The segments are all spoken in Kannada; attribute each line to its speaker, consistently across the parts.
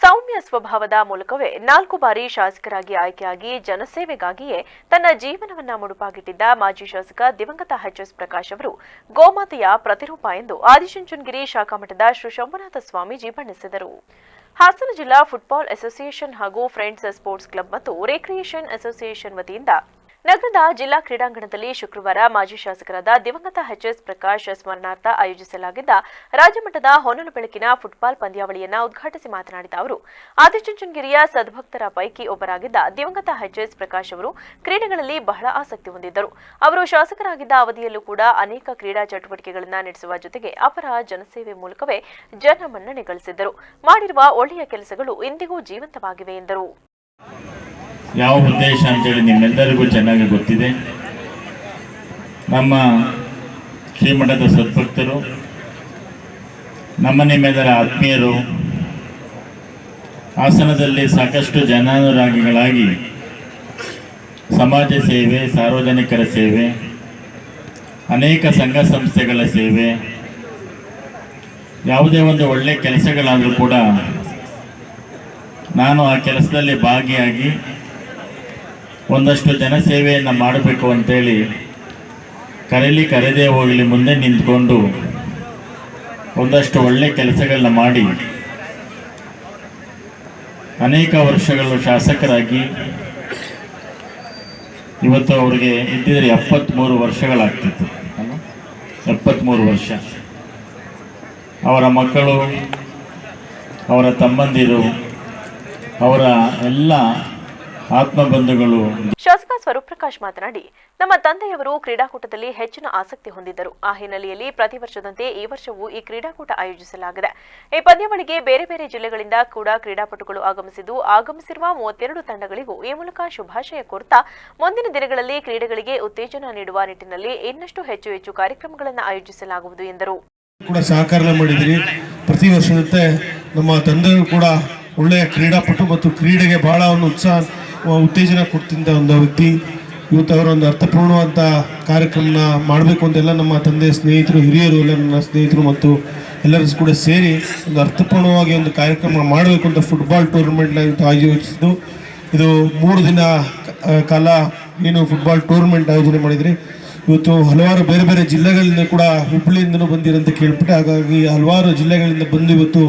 Speaker 1: ಸೌಮ್ಯ ಸ್ವಭಾವದ ಮೂಲಕವೇ ನಾಲ್ಕು ಬಾರಿ ಶಾಸಕರಾಗಿ ಆಯ್ಕೆಯಾಗಿ ಜನಸೇವೆಗಾಗಿಯೇ ತನ್ನ ಜೀವನವನ್ನ ಮುಡುಪಾಗಿಟ್ಟಿದ್ದ ಮಾಜಿ ಶಾಸಕ ದಿವಂಗತ ಎಚ್ ಎಸ್ ಪ್ರಕಾಶ್ ಅವರು ಗೋಮಾತೆಯ ಪ್ರತಿರೂಪ ಎಂದು ಆದಿಚುಂಚನಗಿರಿ ಶಾಖಾಮಠದ ಶ್ರೀ ಶಂಭುನಾಥ ಸ್ವಾಮೀಜಿ ಬಣ್ಣಿಸಿದರು. ಹಾಸನ ಜಿಲ್ಲಾ ಫುಟ್ಬಾಲ್ ಅಸೋಸಿಯೇಷನ್ ಹಾಗೂ ಫ್ರೆಂಡ್ಸ್ ಸ್ಪೋರ್ಟ್ಸ್ ಕ್ಲಬ್ ಮತ್ತು ರಿಕ್ರಿಯೇಷನ್ ಅಸೋಸಿಯೇಷನ್ ವತಿಯಿಂದ ನಗರದ ಜಿಲ್ಲಾ ಕ್ರೀಡಾಂಗಣದಲ್ಲಿ ಶುಕ್ರವಾರ ಮಾಜಿ ಶಾಸಕರಾದ ದಿವಂಗತ ಎಚ್ಎಸ್ ಪ್ರಕಾಶ್ ಸ್ಮರಣಾರ್ಥ ಆಯೋಜಿಸಲಾಗಿದ್ದ ರಾಜ್ಯಮಟ್ಟದ ಹೊನಲು ಬೆಳಕಿನ ಫುಟ್ಬಾಲ್ ಪಂದ್ಯಾವಳಿಯನ್ನು ಉದ್ಘಾಟಿಸಿ ಮಾತನಾಡಿದ ಅವರು ಆದಿಚುಂಚನಗಿರಿಯ ಸದ್ಭಕ್ತರ ಪೈಕಿ ಒಬ್ಬರಾಗಿದ್ದ ದಿವಂಗತ ಎಚ್ಎಸ್ ಪ್ರಕಾಶ್ ಅವರು ಕ್ರೀಡೆಗಳಲ್ಲಿ ಬಹಳ ಆಸಕ್ತಿ ಹೊಂದಿದ್ದರು. ಅವರು ಶಾಸಕರಾಗಿದ್ದ ಅವಧಿಯಲ್ಲೂ ಕೂಡ ಅನೇಕ ಕ್ರೀಡಾ ಚಟುವಟಿಕೆಗಳನ್ನು ನಡೆಸುವ ಜೊತೆಗೆ ಅಪರ ಜನಸೇವೆ ಮೂಲಕವೇ ಜನಮನ್ನಣೆ ಗಳಿಸಿದ್ದರು ಮಾಡಿರುವ ಒಳ್ಳೆಯ ಕೆಲಸಗಳು ಇಂದಿಗೂ ಜೀವಂತವಾಗಿವೆ ಎಂದರು.
Speaker 2: ಯಾವ ಉದ್ದೇಶ ಅಂತೇಳಿ ನಿಮ್ಮೆಲ್ಲರಿಗೂ ಚೆನ್ನಾಗಿ ಗೊತ್ತಿದೆ. ನಮ್ಮ ಶ್ರೀಮಠದ ಸದ್ಭಕ್ತರು, ನಮ್ಮ ನಿಮ್ಮೆಲ್ಲರ ಆತ್ಮೀಯರು, ಹಾಸನದಲ್ಲಿ ಸಾಕಷ್ಟು ಜನಾನುರಾಗಿಗಳಾಗಿ ಸಮಾಜ ಸೇವೆ, ಸಾರ್ವಜನಿಕರ ಸೇವೆ, ಅನೇಕ ಸಂಘ ಸಂಸ್ಥೆಗಳ ಸೇವೆ, ಯಾವುದೇ ಒಂದು ಒಳ್ಳೆಯ ಕೆಲಸಗಳಾದರೂ ಕೂಡ ನಾನು ಆ ಕೆಲಸದಲ್ಲಿ ಭಾಗಿಯಾಗಿ ಒಂದಷ್ಟು ಜನಸೇವೆಯನ್ನು ಮಾಡಬೇಕು ಅಂತೇಳಿ ಕರೆಯಲಿ ಕರೆದೇ ಹೋಗಲಿ ಮುಂದೆ ನಿಂತ್ಕೊಂಡು ಒಂದಷ್ಟು ಒಳ್ಳೆ ಕೆಲಸಗಳನ್ನ ಮಾಡಿ ಅನೇಕ ವರ್ಷಗಳು ಶಾಸಕರಾಗಿ ಇವತ್ತು ಅವರಿಗೆ ಇದ್ದಿದ್ರೆ ಎಪ್ಪತ್ತ್ಮೂರು ವರ್ಷಗಳಾಗ್ತಿತ್ತು? ಎಪ್ಪತ್ತ್ಮೂರು ವರ್ಷ ಅವರ ಮಕ್ಕಳು, ಅವರ ತಮ್ಮಂದಿರು, ಅವರ ಎಲ್ಲ ಆತ್ಮಬಂಧುಗಳು.
Speaker 1: ಶಾಸಕ ಸ್ವರೂಪ್ ಪ್ರಕಾಶ್ ಮಾತನಾಡಿ ನಮ್ಮ ತಂದೆಯವರು ಕ್ರೀಡಾಕೂಟದಲ್ಲಿ ಹೆಚ್ಚಿನ ಆಸಕ್ತಿ ಹೊಂದಿದ್ದರು. ಆ ಹಿನ್ನೆಲೆಯಲ್ಲಿ ಪ್ರತಿ ವರ್ಷದಂತೆ ಈ ವರ್ಷವೂ ಈ ಕ್ರೀಡಾಕೂಟ ಆಯೋಜಿಸಲಾಗಿದೆ. ಈ ಪಂದ್ಯಾವಳಿಗೆ ಬೇರೆ ಬೇರೆ ಜಿಲ್ಲೆಗಳಿಂದ ಕೂಡ ಕ್ರೀಡಾಪಟುಗಳು ಆಗಮಿಸಿದ್ದು ಆಗಮಿಸಿರುವ ಮೂವತ್ತೆರಡು ತಂಡಗಳಿಗೂ ಈ ಮೂಲಕ ಶುಭಾಶಯ ಕೋರ್ತಾ ಮುಂದಿನ ದಿನಗಳಲ್ಲಿ ಕ್ರೀಡೆಗಳಿಗೆ ಉತ್ತೇಜನ ನೀಡುವ ನಿಟ್ಟಿನಲ್ಲಿ ಇನ್ನಷ್ಟು ಹೆಚ್ಚು ಹೆಚ್ಚು ಕಾರ್ಯಕ್ರಮಗಳನ್ನು ಆಯೋಜಿಸಲಾಗುವುದು ಎಂದರು.
Speaker 3: ಕೂಡ ಸಹಕಾರ ಮಾಡಿದಿರಿ. ಪ್ರತಿ ವರ್ಷದಂತೆ ನಮ್ಮ ತಂದೆಯವರು ಕೂಡ ಒಳ್ಳೆಯ ಕ್ರೀಡಾಪಟು ಮತ್ತು ಕ್ರೀಡೆಗೆ ಬಹಳ ಒಂದು ಉತ್ಸಾಹ ಉತ್ತೇಜನ ಕೊಡ್ತಿದ್ದ ಒಂದು ವ್ಯಕ್ತಿ. ಇವತ್ತು ಅವರ ಒಂದು ಅರ್ಥಪೂರ್ಣವಾದ ಕಾರ್ಯಕ್ರಮನ ಮಾಡಬೇಕು ಅಂತೆಲ್ಲ ನಮ್ಮ ತಂದೆ ಸ್ನೇಹಿತರು, ಹಿರಿಯರು ಎಲ್ಲ ನನ್ನ ಸ್ನೇಹಿತರು ಮತ್ತು ಎಲ್ಲರೂ ಕೂಡ ಸೇರಿ ಒಂದು ಅರ್ಥಪೂರ್ಣವಾಗಿ ಒಂದು ಕಾರ್ಯಕ್ರಮ ಮಾಡಬೇಕು ಅಂತ ಫುಟ್ಬಾಲ್ ಟೂರ್ನಮೆಂಟ್ನ ಇವತ್ತು ಆಯೋಜಿಸಿದ್ದು. ಇದು ಮೂರು ದಿನ ಕಾಲ ಏನು ಫುಟ್ಬಾಲ್ ಟೂರ್ನಮೆಂಟ್ ಆಯೋಜನೆ ಮಾಡಿದ್ರಿ ಇವತ್ತು ಹಲವಾರು ಬೇರೆ ಬೇರೆ ಜಿಲ್ಲೆಗಳಿಂದ ಕೂಡ ಹುಬ್ಬಳ್ಳಿಯಿಂದನೂ ಬಂದಿರಂತ ಕೇಳ್ಬಿಟ್ಟೆ ಹಾಗಾಗಿ ಹಲವಾರು ಜಿಲ್ಲೆಗಳಿಂದ ಬಂದು ಇವತ್ತು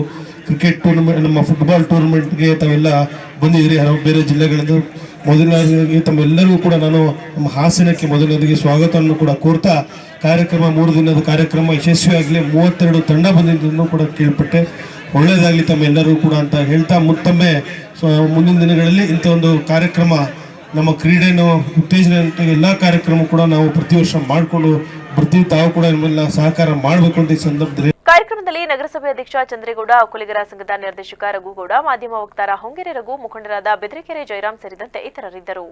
Speaker 3: ಕ್ರಿಕೆಟ್ ಟೂರ್ನಮೆಂಟ್ ನಮ್ಮ ಫುಟ್ಬಾಲ್ ಟೂರ್ನಮೆಂಟ್ಗೆ ತಾವೆಲ್ಲ ಬಂದಿದ್ದೀರಿ. ಹಲವು ಬೇರೆ ಜಿಲ್ಲೆಗಳಿಂದ ಮೊದಲನೇದಾಗಿ ತಮ್ಮೆಲ್ಲರಿಗೂ ಕೂಡ ನಾನು ನಮ್ಮ ಹಾಸನಕ್ಕೆ ಮೊದಲನೇದಾಗಿ ಸ್ವಾಗತವನ್ನು ಕೂಡ ಕೋರ್ತಾ ಕಾರ್ಯಕ್ರಮ, ಮೂರು ದಿನದ ಕಾರ್ಯಕ್ರಮ ಯಶಸ್ವಿಯಾಗಲಿ, ಮೂವತ್ತೆರಡು ತಂಡ ಬಂದಿದ್ದನ್ನು ಕೂಡ ಕೇಳ್ಪಟ್ಟೆ. ಒಳ್ಳೆಯದಾಗಲಿ ತಮ್ಮೆಲ್ಲರೂ ಕೂಡ ಅಂತ ಹೇಳ್ತಾ ಮತ್ತೊಮ್ಮೆ ಮುಂದಿನ ದಿನಗಳಲ್ಲಿ ಇಂಥ ಒಂದು ಕಾರ್ಯಕ್ರಮ, ನಮ್ಮ ಕ್ರೀಡೆಯನ್ನು ಉತ್ತೇಜನ ಎಲ್ಲ ಕಾರ್ಯಕ್ರಮ ಕೂಡ ನಾವು ಪ್ರತಿ ವರ್ಷ ಮಾಡಿಕೊಂಡು ಬರ್ತೀವಿ ತಾವು ಕೂಡ ನಮ್ಮೆಲ್ಲ ಸಹಕಾರ ಮಾಡಬೇಕು ಅಂತ ಈ ಸಂದರ್ಭದಲ್ಲಿ
Speaker 1: ಕಾರ್ಯಕ್ರಮದಲ್ಲಿ ನಗರಸಭೆ ಅಧ್ಯಕ್ಷ ಚಂದ್ರೇಗೌಡ ಒಕ್ಕಲಿಗರ ಸಂಘದ ನಿರ್ದೇಶಕ ರಘುಗೌಡ, ಮಾಧ್ಯಮ ವಕ್ತಾರ ಹೊಂಗೆರೆ ರಘು, ಮುಖಂಡರಾದ ಬೆದರಿಕೆರೆ ಜಯರಾಮ್ ಸೇರಿದಂತೆ ಇತರರಿದ್ದರು.